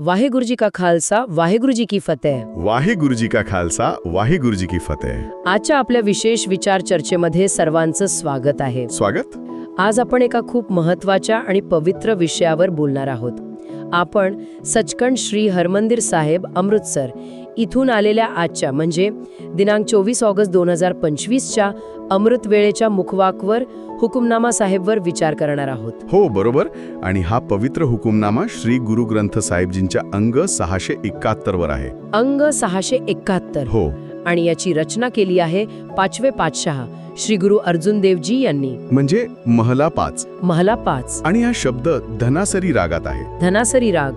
वाहेगुरु जी का खालसा वाहेगुरु जी की फतेह. वाहेगुरु जी का खालसा वाहेगुरु जी की फतेह. आजच्या आपल्या विशेष विचार चर्चेमध्ये सर्वांचं स्वागत आहे. स्वागत. आज आपण एका खूप महत्त्वाच्या आणि पवित्र विषयावर बोलणार आहोत. आपण सचखंड श्री हरमंदिर साहेब अमृतसर इथून आलेल्या आजच्या म्हणजे दिनांक चोवीस ऑगस्ट दोन हजार पंचवीसच्या अमृत वेळेच्या मुखवाकवर हुकुमनामा साहेबवर विचार करणार आहोत. हो बरोबर. आणि हा पवित्र हुकुमनामा श्री गुरु ग्रंथ साहेबजींच्या अंग सहाशे एकाहत्तर वर आहे. अंग सहाशे एकाहत्तर. हो. आणि याची रचना केली आहे पाचवे पातशहा श्री गुरु अर्जुन देवजी यांनी. म्हणजे महला पाच. महला पाच. आणि हा शब्द धनासरी रागात आहे. धनासरी राग.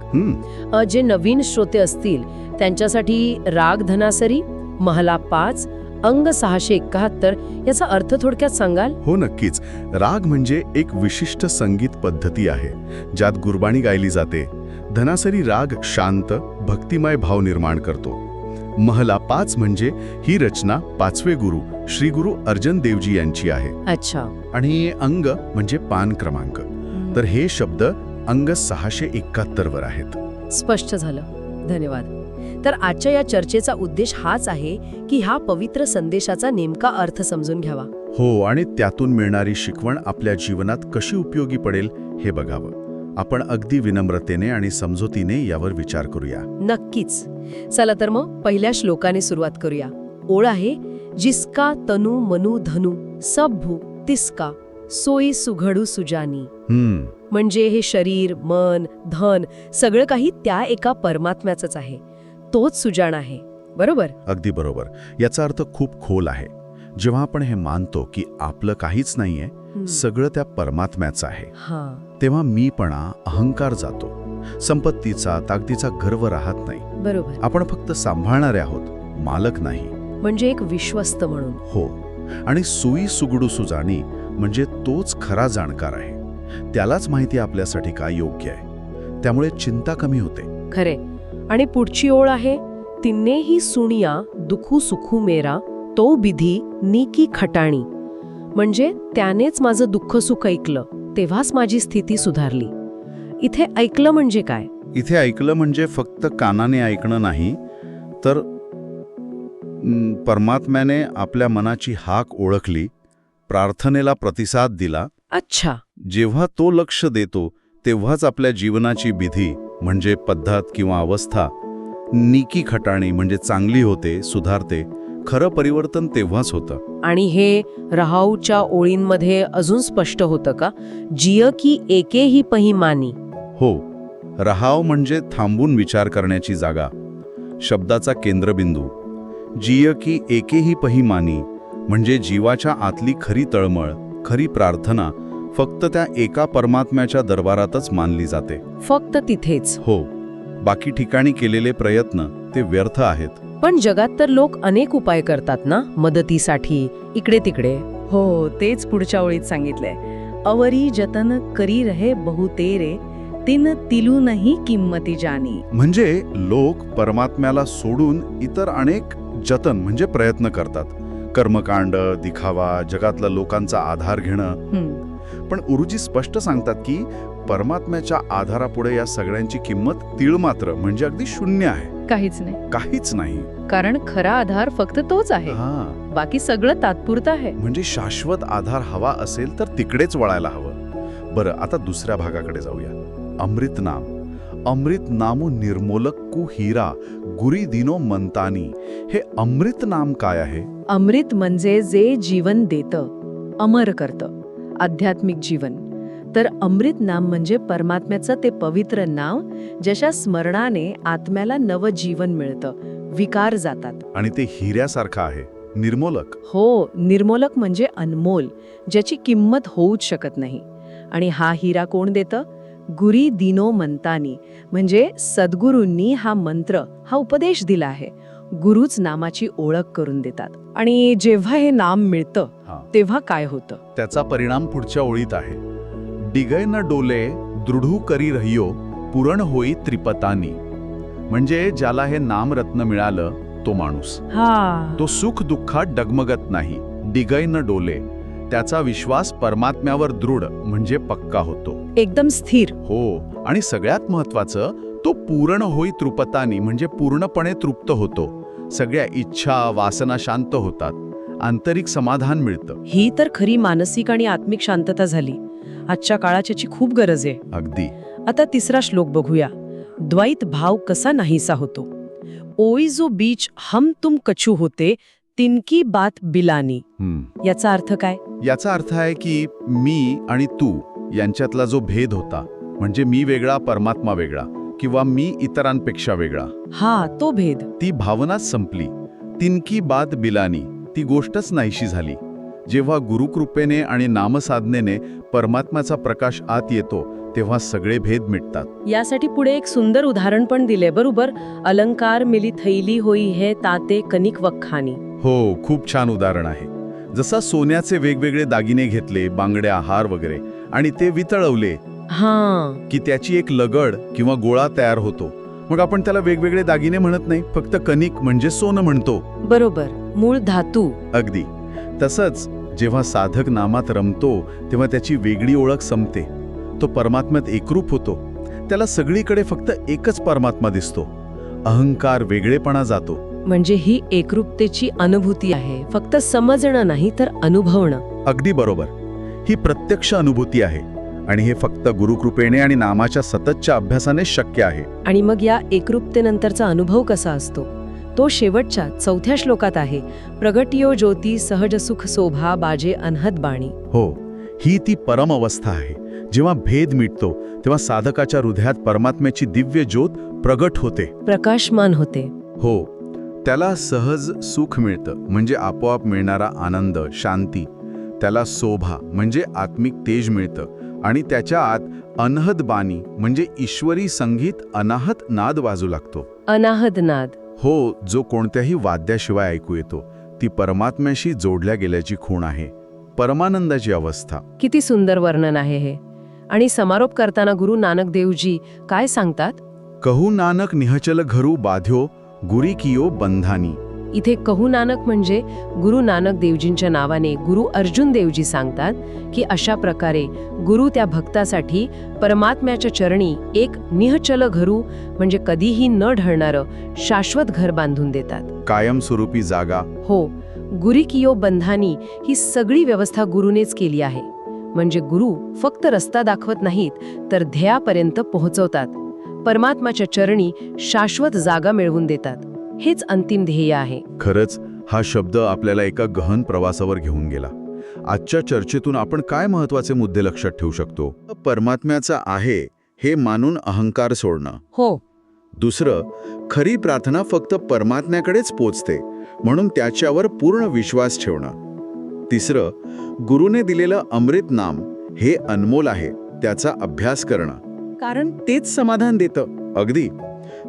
जे नवीन श्रोते असतील त्यांच्यासाठी राग धनासरी महला पाच अंग सहाशे एकाहत्तर याचा अर्थ थोडक्यात सांगाल? हो नक्कीच. राग म्हणजे एक विशिष्ट संगीत पद्धती आहे ज्यात गुरबाणी गायली जाते. धनासरी राग शांत भक्तिमय भाव निर्माण करतो. महला पाच म्हणजे ही रचना पाचवे गुरु श्री गुरु अर्जन देवजी यांची आहे. अच्छा. आणि अंग म्हणजे पान क्रमांक. तर हे शब्द अंग सहाशे एकाहत्तर वर आहेत. स्पष्ट झालं. धन्यवाद. तर आजच्या या चर्चेचा उद्देश हाच आहे की हा पवित्र संदेशाचा नेमका अर्थ समजून घ्यावा. हो आणि त्यातून मिळणारी शिकवण आपल्या जीवनात कशी उपयोगी पडेल हे बघावं. आपण अगदी विनम्रतेने आणि समजुतीने यावर विचार करूया. नक्कीच. चला तर मग पहिल्या श्लोकाने सुरुवात करूया. ओळ आहे जिसका तनु मनु धनु सब भू तिसका सोयी सुघडू सुजानी. म्हणजे हे शरीर मन धन सगळं काही त्या एका परमात्म्याचंच आहे. तोच सुजाण आहे. बरोबर? अगदी बरोबर. याचा अर्थ खूप खोल आहे. जेव्हा आपण हे मानतो की आपलं काहीच नाहीये सगळं त्या परमात्म्याचं आहे. हा. तेव्हा मीपणा अहंकार जातो. संपत्तीचा ताकदीचा गर्व राहत नाही. बरोबर. आपण फक्त सांभाळणारे आहोत मालक नाही. म्हणजे एक विश्वस्त म्हणून. हो. आणि सुई सुगडू सुजाणी म्हणजे तोच खरा जाणकार आहे. त्यालाच माहिती आपल्यासाठी काय योग्य आहे? त्यामुळे चिंता कमी होते. खरे. आणि पुढची ओळ आहे तिन्ने ही सुनिया दुखू सुखू मेरा तो बिधी नीकी खटाणी. म्हणजे त्यानेच माझं दुःख सुख ऐकलं तेव्हाच माझी स्थिती सुधारली. इथे ऐकलं म्हणजे काय? इथे ऐकलं म्हणजे फक्त कानाने ऐकणं नाही तर परमात्म्याने आपल्या मनाची हाक ओळखली प्रार्थनेला प्रतिसाद दिला. अच्छा. जेव्हा तो लक्ष देतो तेव्हाच आपल्या जीवनाची विधी म्हणजे पद्धत किंवा अवस्था निकी खटाणी म्हणजे चांगली होते सुधारते खरं परिवर्तन तेव्हाच होतं. आणि हे रहाऊच्या ओळींमध्ये अजून स्पष्ट होतं का? जिय की एकेही पहिमानी हो रहाव म्हणजे थांबून विचार करण्याची जागा शब्दाचा केंद्रबिंदू. जिय की एकेही पहिमानी म्हणजे जीवाच्या आतली खरी तळमळ खरी प्रार्थना फक्त त्या एका परमात्म्याच्या दरबारातच मानली जाते. फक्त तिथेच. हो बाकी ठिकाणी केलेले प्रयत्न ते व्यर्थ आहेत. पण जगात तर लोक अनेक उपाय करतात ना मदतीसाठी इकडे तिकडे. हो तेच पुढच्या ओळीत सांगितलंय. अवरी जतन करी रहे बहुतेरे तिन तिलूनही किंमती जानी. म्हणजे लोक परमात्म्याला सोडून इतर अनेक जतन म्हणजे प्रयत्न करतात. कर्मकांड दिखावा जगातल्या लोकांचा आधार घेणं. पण उरुजी स्पष्ट सांगतात की परमात्म्याच्या आधारापुढे या सगळ्यांची किंमत तीळ मात्र म्हणजे अगदी शून्य आहे. काहीच नाही. काहीच नाही. कारण खरा आधार फक्त तोच आहे. हा. बाकी सगळं तात्पुरतं आहे. म्हणजे शाश्वत आधार हवा असेल तर तिकडेच वळायला हवं. बरं आता दुसऱ्या भागाकडे जाऊया. अमृत नाम. अमृत नामो निर्मोलक कु हिरा गुरी दिनो मंतानी. हे अमृत नाम काय आहे? अमृत म्हणजे जे जीवन देतं अमर करतं. आध्यात्मिक जीवन. तर अमृत नाम म्हणजे परमात्म्याचं ते पवित्र नाव ज्याच्या स्मरणाने आत्म्याला नवं जीवन मिळतं विकार जातात. आणि ते हिऱ्यासारखं आहे निर्मोलक. हो निर्मोलक म्हणजे अनमोल ज्याची किंमत होऊच शकत नाही. आणि हा हिरा कोण देतं? गुरी दिनो मंतानी म्हणजे सद्गुरूंनी हा मंत्र हा उपदेश दिला आहे. गुरुच नामाची ओळख करून देतात. आणि जेव्हा हे नाम मिळतं तेव्हा काय होतं? त्याचा परिणाम पुढच्या ओळीत आहे. डिगय न डोले दृढू करी रहियो पुरण होई त्रिपतानी. म्हणजे ज्याला हे नामरत्न मिळालं तो माणूस. हा. तो सुख दुःखात डगमगत नाही डिगय न डोले. त्याचा विश्वास परमात्म्यावर दृढ म्हणजे पक्का होतो. एकदम स्थिर. हो. आणि सगळ्यात महत्वाचं तो पूर्ण होई तृपतानी म्हणजे पूर्णपणे तृप्त होतो. सगळ्या इच्छा वासना शांत होतात. आंतरिक समाधान मिळतं. ही तर खरी मानसिक आणि आत्मिक शांतता झाली. आजच्या काळात याची खूप गरज आहे. अगदी. आता तिसरा श्लोक बघूया. द्वैत भाव कसा नाहीसा होतो? ओई जो बीच हम तुम कछू होते तिनकी बात बिलानी. याचा अर्थ काय? याचा अर्थ आहे की मी आणि तू यांच्यातला जो भेद होता म्हणजे मी वेगळा परमात्मा वेगळा. किंवा मी इतरांपेक्षा वेगळा. हा तो भेद. ती भावनाच संपली. तिनकी बात बिलानी. ती गोष्टच नाहीशी झाली. जेव्हा गुरुकृपेने आणि नामसाधनेने परमात्म्याचा प्रकाश आत येतो तेव्हा सगळे भेद मिटतात. यासाठी पुढे एक सुंदर उदाहरण पण दिले बरोबर? अलंकार मिली थैली होई हे ताते कनिक वखानी. हो खूप छान उदाहरण आहे. जसा सोन्याचे वेगवेगळे दागिने घेतले बांगड्या हार वगैरे आणि ते वितळवले हा. की त्याची एक लगड किंवा गोळा तयार होतो. मग आपण त्याला वेगवेगळे दागिने म्हणत नाही फक्त कणिक म्हणजे सोनं म्हणतो. बरोबर. मूळ धातू. अगदी. तसंच जेव्हा साधक नामात रमतो तेव्हा त्याची वेगळी ओळख संपते. तो परमात्म्यात एकरूप होतो. त्याला सगळीकडे फक्त एकच परमात्मा दिसतो. अहंकार वेगळेपणा जातो. म्हणजे ही एकरूपतेची अनुभूती आहे. फक्त समजणं नाही तर अनुभवणं. अगदी बरोबर. ही प्रत्यक्ष अनुभूती आहे. आणि हे फक्त गुरुकृपेने आणि नामाच्या सततच्या अभ्यासाने शक्य आहे. आणि मग या एकरूपतेनंतरचा अनुभव कसा असतो? तो शेवटच्या चौथ्या श्लोकात आहे. प्रगटियो ज्योती सहज सुख शोभा बाजे अनहद बाणी. हो ही ती परम अवस्था आहे. जेव्हा भेद मिटतो तेव्हा साधकाच्या हृदयात परमात्म्याची दिव्य ज्योत प्रगट होते. प्रकाशमान होते. हो त्याला सहज सुख मिळतं म्हणजे आपोआप मिळणारा आनंद शांती. त्याला शोभा म्हणजे आत्मिक तेज मिळतं. आणि त्याच्या आत अनहद बाणी म्हणजे ईश्वरी संगीत अनाहत नाद वाजू लागतो. अनाहद नाद. हो जो कोणत्याही वाद्याशिवाय ऐकू येतो. ती परमात्म्याशी जोडल्या गेल्याची खूण आहे. परमानंदाची अवस्था. किती सुंदर वर्णन आहे हे. आणि समारोप करताना गुरु नानक देवजी काय सांगतात? कहू नानक निहचल घरू बाध्यो गुरी कियो बंधानी. इथे कहू नानक म्हणजे गुरु नानक देवजींच्या नावाने गुरु अर्जुन देवजी सांगतात की अशा प्रकारे गुरु त्या भक्तासाठी परमात्म्याच्या चरणी एक निहचल घरू म्हणजे कधीही न ढळणारं शाश्वत घर बांधून देतात. कायमस्वरूपी जागा. हो गुरी कियो बंधानी ही सगळी व्यवस्था गुरुनेच केली आहे. म्हणजे गुरु फक्त रस्ता दाखवत नाहीत तर ध्येयापर्यंत पोहोचवतात. परमात्माच्या चरणी शाश्वत जागा मिळवून देतात. हेच अंतिम ध्येय आहे. खरंच हा शब्द आपल्याला एका गहन प्रवासावर घेऊन गेला. आजच्या चर्चेतून आपण काय महत्त्वाचे मुद्दे लक्षात ठेवू शकतो? परमात्म्याचा आहे हे मानून अहंकार सोडणं. हो. दुसरं खरी प्रार्थना फक्त परमात्म्याकडेच पोचते म्हणून त्याच्यावर पूर्ण विश्वास ठेवणं. तिसरं गुरुने दिलेलं अमृत नाम हे अनमोल आहे त्याचा अभ्यास करणं. कारण तेच समाधान देतं. अगदी.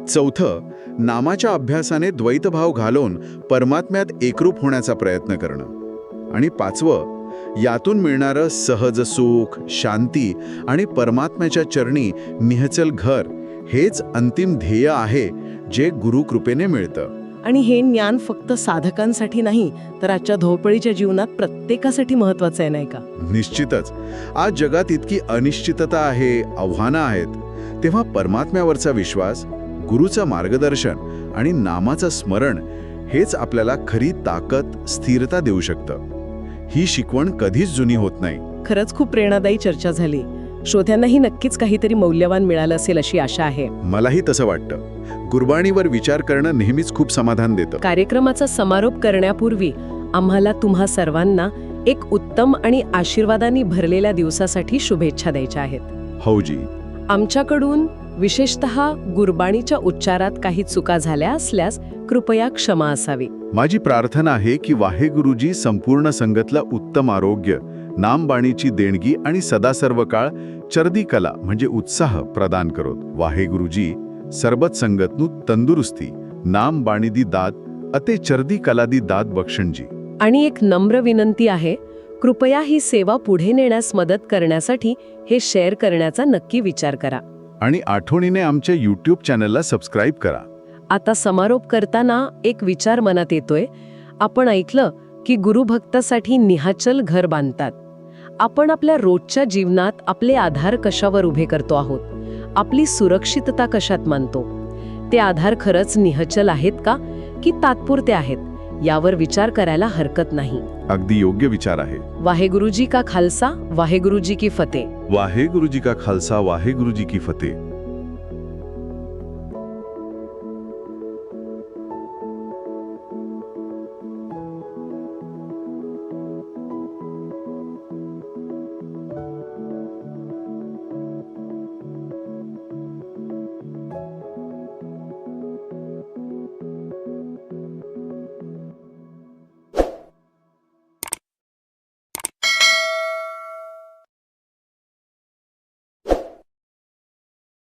चौथं नामाच्या अभ्यासाने द्वैतभाव घालवून परमात्म्यात एकरूप होण्याचा प्रयत्न करणं. आणि पाचवं यातून मिळणारं सहज सुख शांती आणि परमात्म्याच्या चरणी निहचल घर हेच अंतिम ध्येय आहे जे गुरुकृपेने मिळतं. आणि हे ज्ञान फक्त साधकांसाठी नाही तर आजच्या धोपळीच्या जीवनात प्रत्येकासाठी महत्वाचं आहे नाही का? निश्चितच. आज जगात इतकी अनिश्चितता आहे आव्हानं आहेत तेव्हा परमात्म्यावरचा विश्वास गुरुचं मार्गदर्शन आणि नामाचं स्मरण हेच आपल्याला खरी ताकद स्थिरता देऊ शकतं. ही शिकवण कधीच जुनी होत नाही. खरंच खूप प्रेरणादायी चर्चा झाली. श्रोत्यांनाही नक्कीच काहीतरी मौल्यवान मिळालं असेल अशी आशा आहे. मलाही तसं वाटतं. गुरबाणीवर विचार करणं नेहमीच खूप समाधान देतं. कार्यक्रमाचा समारोप करण्यापूर्वी आम्हाला तुम्हा सर्वांना एक उत्तम आणि आशीर्वादांनी भरलेल्या दिवसासाठी शुभेच्छा द्यायच्या आहेत. हौजी आमच्याकडून विशेषतः गुरबाणीच्या उच्चारात काही चुका झाल्या असल्यास कृपया क्षमा असावी. माझी प्रार्थना आहे की वाहेगुरुजी संपूर्ण संगतला उत्तम आरोग्य नामबाणीची देणगी आणि सदा सर्व काळ चरदी कला म्हणजे उत्साह प्रदान करोत. वाहेगुरुजी सरबत संगतनु तंदुरुस्ती नाम बाणी दी दाद अते चरदी कला दी दाद बक्षणजी. आणि एक नम्र विनंती आहे कृपया ही सेवा पुढे नेण्यास मदत करण्यासाठी हे शेअर करण्याचा नक्की विचार करा. आणि आठवणीने आमच्या यूट्यूब चॅनलला सबस्क्राईब करा. आता समारोप करताना एक विचार मनात येतोय. आपण ऐकलं की गुरुभक्तासाठी निहाचल घर बांधतात. आपण आपल्या रोजच्या जीवनात आपले आधार कशावर उभे करतो आहोत? आपली सुरक्षितता कशात मानतो? ते आधार खरंच निहचल आहेत का? की तात्पुरते आहेत? यावर विचार करायला हरकत नाही. अगदी योग्य विचार आहे. वाहेगुरुजी का खालसा? वाहेगुरुजी की फते वाहेगुरुजी का खालसा? वाहेगुरुजी की फते